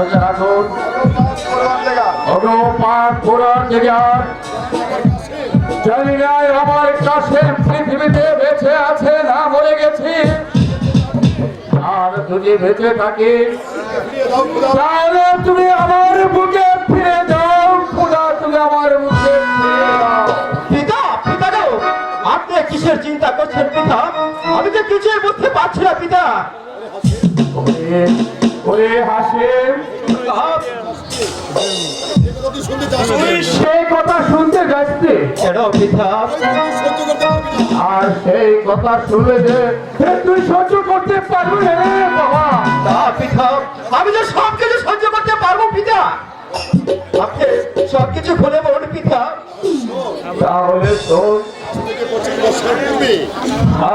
থেকে রাখুন জানি না আমার কাছে পৃথিবীতে বেঁচে আছে না মরে গেছি। আর যদি বেঁচে থাকি তাহলে তুমি আমার বুকে ফিরে যাও খোদা তুমি আমার বুকে পিতা পিতা গো আপনি কিসের চিন্তা করছেন পিতা? আমি তো কিছুই বুঝতে পারছি না পিতা। ওরে ওরে হাসিম সেই কথা শুনতে যাচ্ছি আর সেই কথা শুনে যে তুই সহ্য করতে পারবি রে বাবা। তা পিতা আমি তো সব কিছু সহ্য করতে পারব পিতা। আপনি সব খুলে বলুন পিতা। তাহলে তো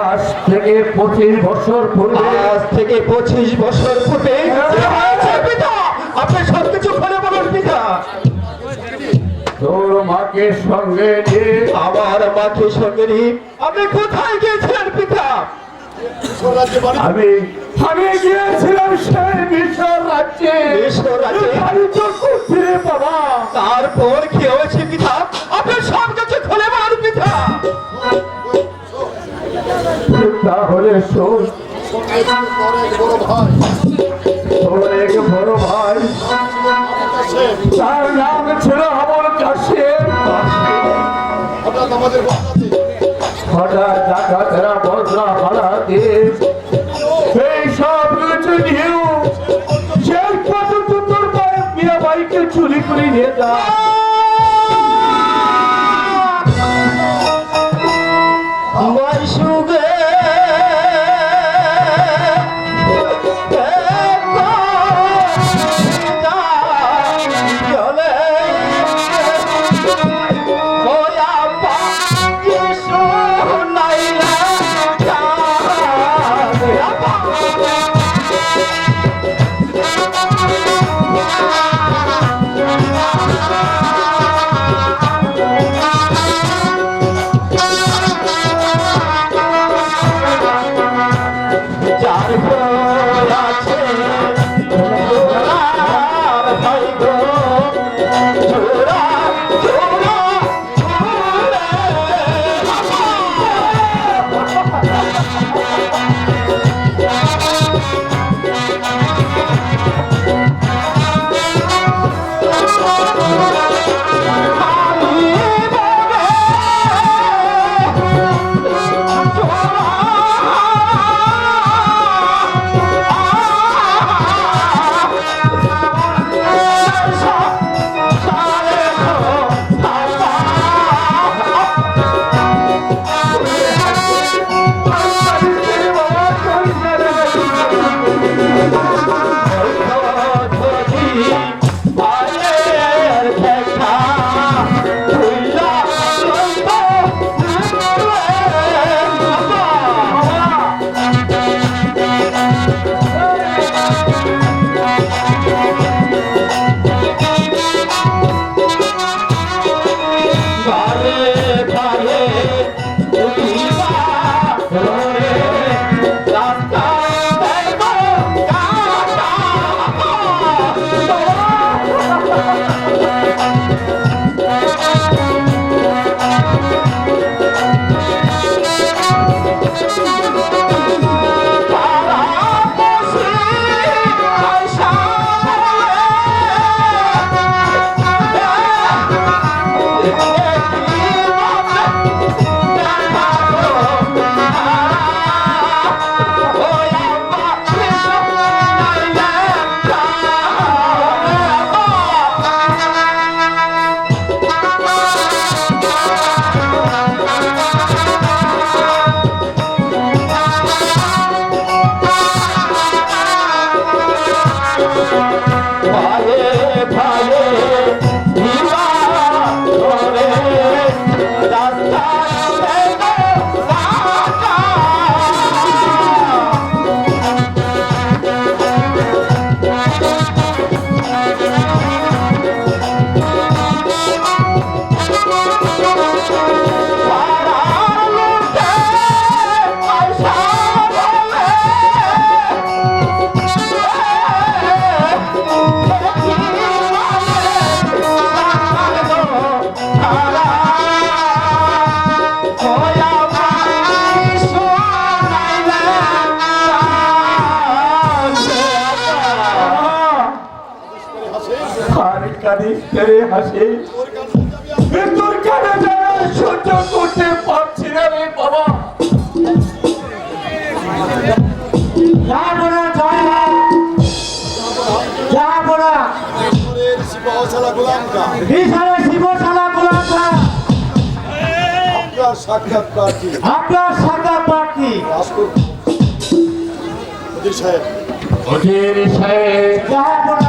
আজ থেকে পঁচিশ বছর পূর্বে। আজ থেকে পঁচিশ বছর পূর্বে মাকে সঙ্গে নিয়ে। আমার মাকে সঙ্গে নিয়ে। আপনি কোথায় গিয়েছিলেন পিতা? আমি আমি গিয়েছিলাম সেই মিশর রাজ্যে। মিশর রাজ্যে? আমি তো করছি বাবা তারপর কি হয়েছে পিতা? আপনি সব কিছু খুলে বলুন পিতা। তাহলে শোন। তোর এক বড় ভাই। তার আমার ছিল আমল কাশেম হঠাৎ ডাকাতেরা বজরা হারাতে সেই সব কিছু নিয়েও শেষ পর্যন্ত তোর পায়ে বিয়া ভাইকে চুরি করে নিয়ে যা আছে রে হাসি? মৃত্যুর কানে যায় সহ্য করতে পারছি না রে বাবা। যাব না জয় না যাব না। শিবশালা গোলামকা বিশালে শিবশালা গোলামটা আপনার সাক্ষাৎ প্রার্থী আপনার সাদা প্রার্থী সাহেব। অধীর সাহেব। যাব না। হ্যালো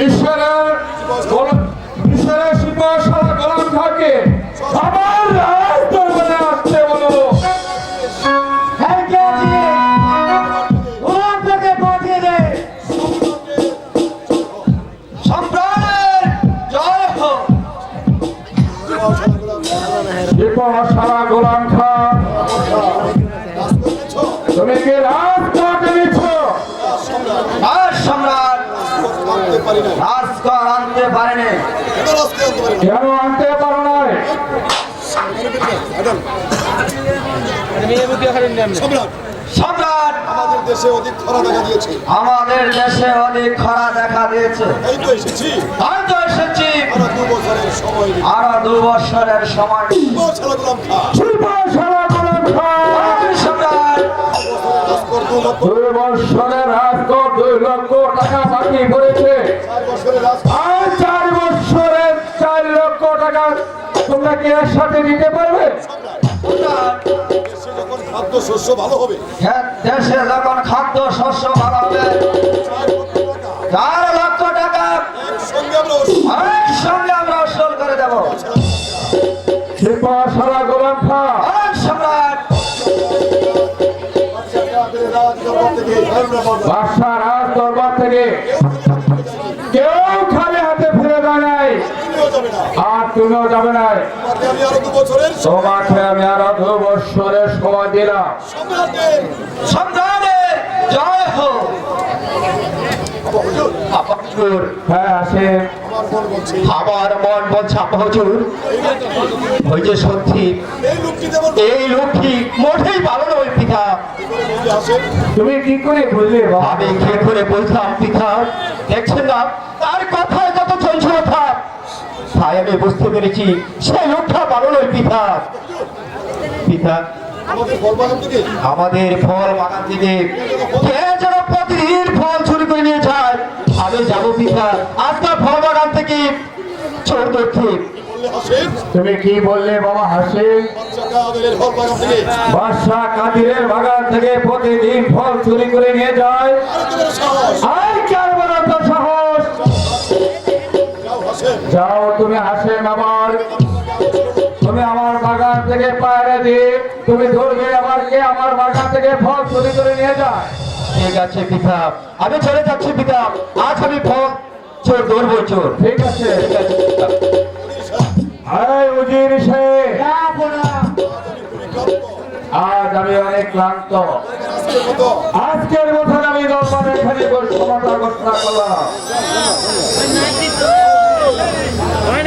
ঈশ্বরের গোলাম- ঈশ্বরের শিবশালা গোলাম থাকে। আমার রাজ দরবারে আসতে বলো। থ্যাংক ইউ রাজকর আনতে পারেনি আনতে পারি না। সম্রাট আমাদের দেশে অধিক খরা দেখা দিয়েছে। আমাদের দেশে অনেক খরা দেখা দিয়েছে। এই তো এসেছি। হয়তো এসেছি। আমরা দু বছরের সময় আরও দু বছরের সময় আর সম্রাট! দুই রাজকর দুই লক্ষ টাকা বাকি পড়েছে। কি এর সাথে দিতে পারবে? সম্রাট, দেশে যখন খাদ্য শস্য ভালো হবে হ্যাঁ, দেশে যখন খাদ্য শস্য ভালো হবে চার লক্ষ টাকা চার লক্ষ টাকা একসঙ্গে আমরা ওষুধ একসঙ্গে আমরা উসুল করে দেব। শিবশালা গোলাম খান সম্রাট। রাজ দরবার থেকে বাদশাহ রাজ দরবার থেকে কেউ খালি হাতে ফিরে যায় নাই তুমিও যাবে না। আর তুমিও যাবে নাই তোমাকে আমি আরও দু বছরের সময় দিলাম। জয় হোক হ্যাঁ আসে। আমার মন বলছে। হুজুর ওই যে সত্যি এই লক্ষ্মী মোটেই ভালো নয় তুমি কি করে বুঝলে? আমি কি করে বলতাম পিতা? দেখছেন না? তার তাই আমি বুঝতে পেরেছি। সেই ভালো নয় পিতা পিতা আমাদের ফলবাগান থেকে আমাদের ফল বাগান থেকে কে যেন প্রতিদিন ফল চুরি করে নিয়ে যায়? আমি যাব পিতা আজকাল ফল বাগান থেকে চোর ধরতে তুমি কি বললে বাবা হাসি? বাদশাহ কাদিরের বাগান থেকে প্রতিদিন ফল চুরি করে নিয়ে যায়। আর কার বড় তো সাহস যাও তুমি হাসেন আমার। তুমি আমার বাগান থেকে পায়রা দিয়ে তুমি ধরবে আমাকে আমার বাগান থেকে ফল চুরি করে নিয়ে যায় ঠিক আছে পিতা। আমি চলে যাচ্ছি পিতা। আজ আমি ফল চোর ধরবো চোর। ঠিক আছে। ঠিক আছে পিতা। উজির না। আজ আমি অনেক ক্লান্ত। আজকের মতন আমি দরবারে এখানে ক্ষমতা ঘোষণা করলাম। হয়